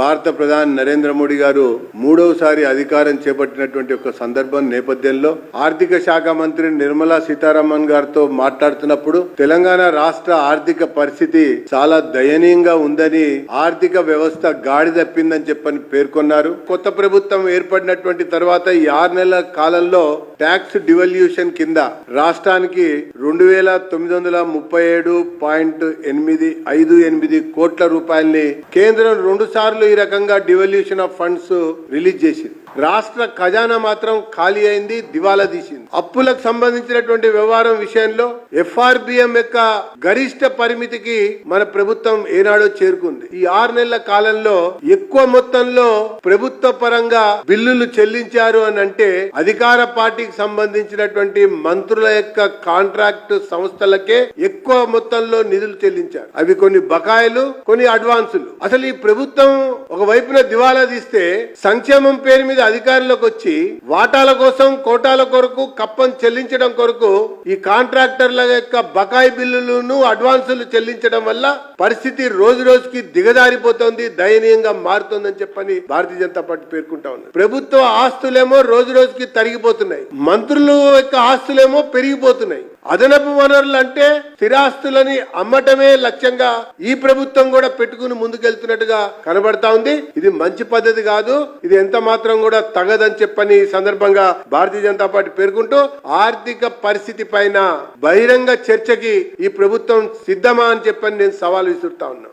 భారత ప్రధాని నరేంద్ర మోడీ గారు మూడవసారి అధికారం చేపట్టినటువంటి ఒక సందర్భం నేపథ్యంలో ఆర్థిక శాఖ మంత్రి నిర్మలా సీతారామన్ గారితో మాట్లాడుతున్నప్పుడు తెలంగాణ రాష్ట్ర ఆర్థిక పరిస్థితి చాలా దయనీయంగా ఉందని ఆర్థిక వ్యవస్థ గాడి తప్పిందని చెప్పని పేర్కొన్నారు. కొత్త ప్రభుత్వం ఏర్పడినటువంటి తర్వాత ఈ ఆరు నెలల కాలంలో ట్యాక్స్ డివల్యూషన్ కింద రాష్ట్రానికి రెండు వేల తొమ్మిది వందల ముప్పై ఏడు పాయింట్ ఎనిమిది ఐదు ఎనిమిది కోట్ల రూపాయల్ని కేంద్రం రెండు సార్లు ఈ రకంగా డివల్యూషన్ ఆఫ్ ఫండ్స్ రిలీజ్ చేసింది. రాష్ట్ర ఖజానా మాత్రం ఖాళీ అయింది దివాలా తీసింది. అప్పులకు సంబంధించినటువంటి వ్యవహారం విషయంలో ఎఫ్ఆర్బిఎం యొక్క గరిష్ట పరిమితికి మన ప్రభుత్వం ఏనాడో చేరుకుంది. ఈ ఆరు నెలల కాలంలో ఎక్కువ మొత్తంలో ప్రభుత్వ పరంగా బిల్లులు చెల్లించారు అని అంటే అధికార పార్టీకి సంబంధించినటువంటి మంత్రుల యొక్క కాంట్రాక్ట్ సంస్థలకే ఎక్కువ మొత్తంలో నిధులు చెల్లించారు. అవి కొన్ని బకాయిలు కొన్ని అడ్వాన్సులు. అసలు ఈ ప్రభుత్వం ఒక వైపున దివాలా తీస్తే సంక్షేమం పేరు మీద అధికారంలోకి వచ్చి వాటాల కోసం కోటాల కొరకు కప్పం చెల్లించడం కొరకు ఈ కాంట్రాక్టర్ల యొక్క బకాయి బిల్లులను అడ్వాన్సులు చెల్లించడం వల్ల పరిస్థితి రోజు రోజుకి దిగజారిపోతోంది దయనీయంగా మారుతోందని చెప్పని భారతీయ జనతా పార్టీ పేర్కొంటా ఉన్నారు ప్రభుత్వ ఆస్తులేమో రోజు రోజుకి తరిగిపోతున్నాయి. మంత్రులు యొక్క ఆస్తులేమో పెరిగిపోతున్నాయి. అదనపు వనరులు అంటే స్థిరాస్తులని అమ్మటమే లక్ష్యంగా ఈ ప్రభుత్వం కూడా పెట్టుకుని ముందుకెళ్తున్నట్టుగా కనబడతా ఉంది. ఇది మంచి పద్ధతి కాదు. ఇది ఎంత మాత్రం కూడా తగదని చెప్పని సందర్భంగా భారతీయ జనతా పార్టీ పేర్కొంటూ ఆర్థిక పరిస్థితి పైన బహిరంగ చర్చకి ఈ ప్రభుత్వం సిద్ధమా అని చెప్పని నేను సవాల్ విసురుతా ఉన్నా.